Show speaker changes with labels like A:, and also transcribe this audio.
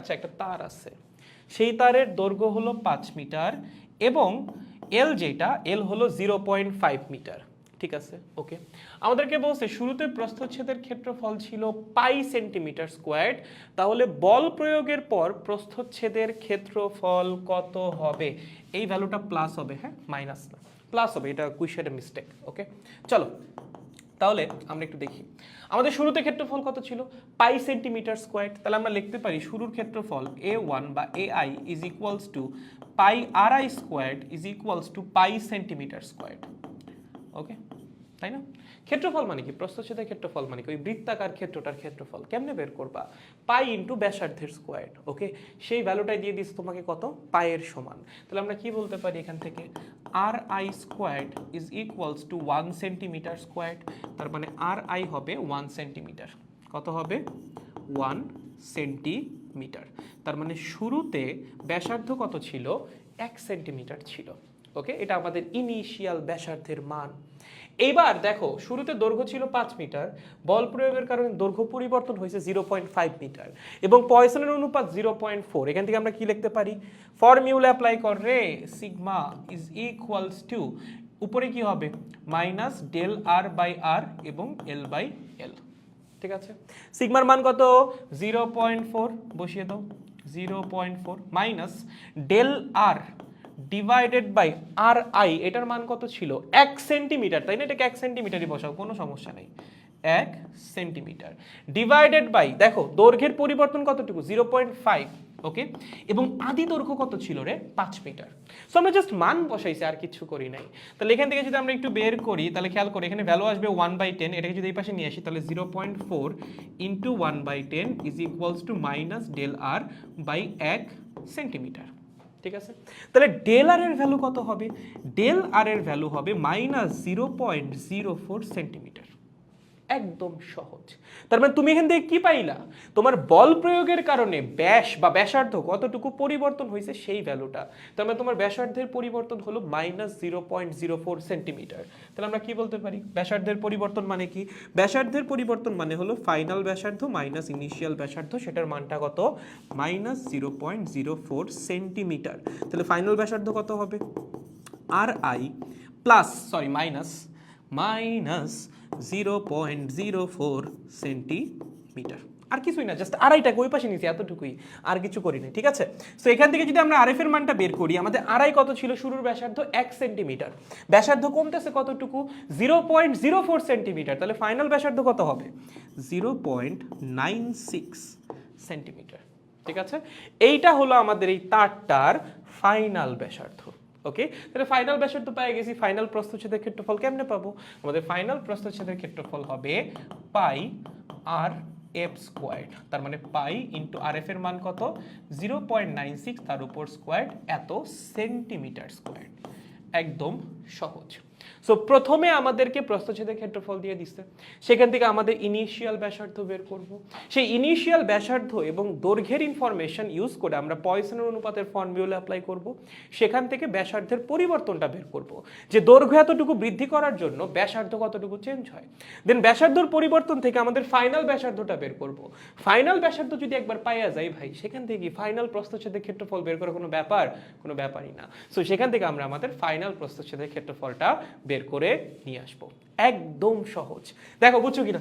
A: আচ্ছা একটা তার আছে। সেই তারের দৈর্ঘ্য হলো পাঁচ মিটার এবং এল যেটা এল হলো জিরো পয়েন্ট ফাইভ মিটার। ঠিক আছে? ওকে। আমাদেরকে বলছে, শুরুতে প্রস্থচ্ছেদের ক্ষেত্রফল ছিল পাই সেন্টিমিটার স্কোয়ার্ড। তাহলে বল প্রয়োগের পর প্রস্থচ্ছেদের ক্ষেত্রফল কত হবে? এই ভ্যালুটা প্লাস হবে হ্যাঁ? মাইনাস না। প্লাস হবে, এটা কুইশের মিস্টেক ওকে? চলো। তাহলে আমরা একটু দেখি। আমাদের শুরুতে ক্ষেত্রফল কত ছিল? Pi centimetre square. তাহলে আমরা লিখতে পারি শুরুর ক্ষেত্রফল এ ওয়ান বা A I is equals to pi R I squared is equals to pi centimetre squared okay তাই না? ক্ষেত্রফল মানে কি? প্রস্থচ্ছেদের ক্ষেত্রফল মানে কি? ওই বৃত্তাকার ক্ষেত্রটার ক্ষেত্রফল। কেমনে বের করবা? পাই ইন্টু ব্যাসার্ধের স্কোয়ার ওকে সেই ভ্যালুটাই দিয়ে দিচ্ছে তোমাকে কত? পায়ের সমান। তাহলে আমরা কি বলতে পারি এখান থেকে? R I squared is equals to one centimetre squared তার মানে আর আই হবে ওয়ান সেন্টিমিটার কত হবে? ওয়ান সেন্টিমিটার তার মানে শুরুতে ব্যাসার্ধ কত ছিল? এক সেন্টিমিটার ছিল। ওকে এটা আমাদের ইনিশিয়াল ব্যাসার্ধের মান। এইবার দেখো, শুরুতে দৈর্ঘ্য ছিল পাঁচ মিটার, বল প্রয়োগের কারণে দৈর্ঘ্য পরিবর্তন হয়েছে জিরো পয়েন্ট ফাইভ মিটার এবং পয়সনের অনুপাত জিরো পয়েন্ট ফোর এখান থেকে আমরা কি লিখতে পারি? ফর্মিউলা অ্যাপ্লাই কর সিগমা ইজ ইকুয়ালস টু উপরে কি হবে? Minus del R by R এবং এল বাই এল ঠিক আছে? সিগমার মান কত? জিরো পয়েন্ট ফোর বসিয়ে দাও। Zero point four minus del R divided by R I এটার মান কত ছিল? এক সেন্টিমিটার তাই না? এটাকে এক সেন্টিমিটারই বসাও, কোনো সমস্যা নেই। এক সেন্টিমিটার ডিভাইডেড বাই দেখো, দৈর্ঘ্যের পরিবর্তন কতটুকু? জিরো পয়েন্ট ফাইভ ওকে এবং আদি দৈর্ঘ্য কত ছিল রে? পাঁচ মিটার সো আমরা জাস্ট মান বসাইছি, আর কিছু করি নাই। তাহলে এখান থেকে যদি আমরা একটু বের করি, তাহলে খেয়াল করি, এখানে ভ্যালু আসবে ওয়ান বাই টেন এটাকে যদি এই পাশে নিয়ে আসি, তাহলে zero point four into one by ten is equals to minus del R by এক সেন্টিমিটার ঠিক আছে? তাহলে ডেল আর এর ভ্যালু কত হবে? ডেল আর এর ভ্যালু হবে minus zero point zero four centimetre একদম সহজ। তার মানে তুমি এখান থেকে কি পাইলা? তোমার বল প্রয়োগের কারণে ব্যাস বা ব্যাসার্ধ কতটুকু পরিবর্তন হয়েছে সেই ভ্যালুটা তার মানে তোমার ব্যাসার্ধের পরিবর্তন হলো minus zero point zero four centimetre তাহলে আমরা কি বলতে পারি? ব্যাসার্ধের পরিবর্তন মানে কি? ব্যাসার্ধের পরিবর্তন মানে হলো ফাইনাল ব্যাসার্ধ মাইনাস ইনিশিয়াল ব্যাসার্ধ, সেটার মানটা কত? Minus zero point zero four centimetre তাহলে ফাইনাল ব্যাসার্ধ কত হবে? R I plus sorry minus minus zero point zero four centimetre আর কিছুই না জাস্ট আড়াইটাকে ওই পাশে নিয়েছি, এতটুকুই। আর কিছু করি না ঠিক আছে? সো এখান থেকে যদি আমরা আরএফ এর মানটা বের করি, আমাদের আড়াই কত ছিল? শুরুর ব্যাসার্ধ এক সেন্টিমিটার ব্যাসার্ধ কমতেছে কতটুকু? Zero point zero four centimetre তাহলে ফাইনাল ব্যাসার্ধ কত হবে? Zero point nine six centimetre ঠিক আছে? এইটা হলো আমাদের এই তারটার ফাইনাল ব্যাসার্ধ। ওকে তাহলে ফাইনাল ব্যাসার্ধ পেয়ে গেছি ফাইনাল প্রস্থচ্ছেদের ক্ষেত্রফল কেমনে পাবো? আমাদের ফাইনাল প্রস্থচ্ছেদের ক্ষেত্রফল হবে পাই আর এফ স্কোয়ার্ড। তার মানে পাই ইন্টু আর এফ এর মান কত? জিরো পয়েন্ট নাইন সিক্স তার উপর স্কোয়ার্ড এত সেন্টিমিটার স্কোয়ার্ড একদম সহজ। সো প্রথমে আমাদেরকে প্রস্থচ্ছেদের ক্ষেত্রফল দিয়ে দিচ্ছে। সেখান থেকে আমাদের ইনিশিয়াল ব্যাসার্ধ বের করব। সেই ইনিশিয়াল ব্যাসার্ধ এবং দৈর্ঘ্যের ইনফরমেশন ইউজ করে আমরা পয়সনের অনুপাতের ফর্মুলা অ্যাপ্লাই করব। সেখান থেকে ব্যাসার্ধের পরিবর্তনটা বের করব। যে দৈর্ঘ্য এতটুকু বৃদ্ধি করার জন্য ব্যাসার্ধ কতটুকু চেঞ্জ হয়। দেন ব্যাসার্ধর পরিবর্তন থেকে আমাদের ফাইনাল ব্যাসার্ধটা বের করব। ফাইনাল ব্যাসার্ধ যদি একবার পাইয়া যায় ভাই, সেখান থেকে ফাইনাল প্রস্থচ্ছেদের ক্ষেত্রফল বের করা কোনো ব্যাপার, কোনো ব্যাপারই না। সো সেখান থেকে আমরা আমাদের ফাইনাল প্রস্থচ্ছেদের ক্ষেত্রফলটা বের করে নিয়ে আসব। একদম সহজ। দেখো বুঝছ কিনা?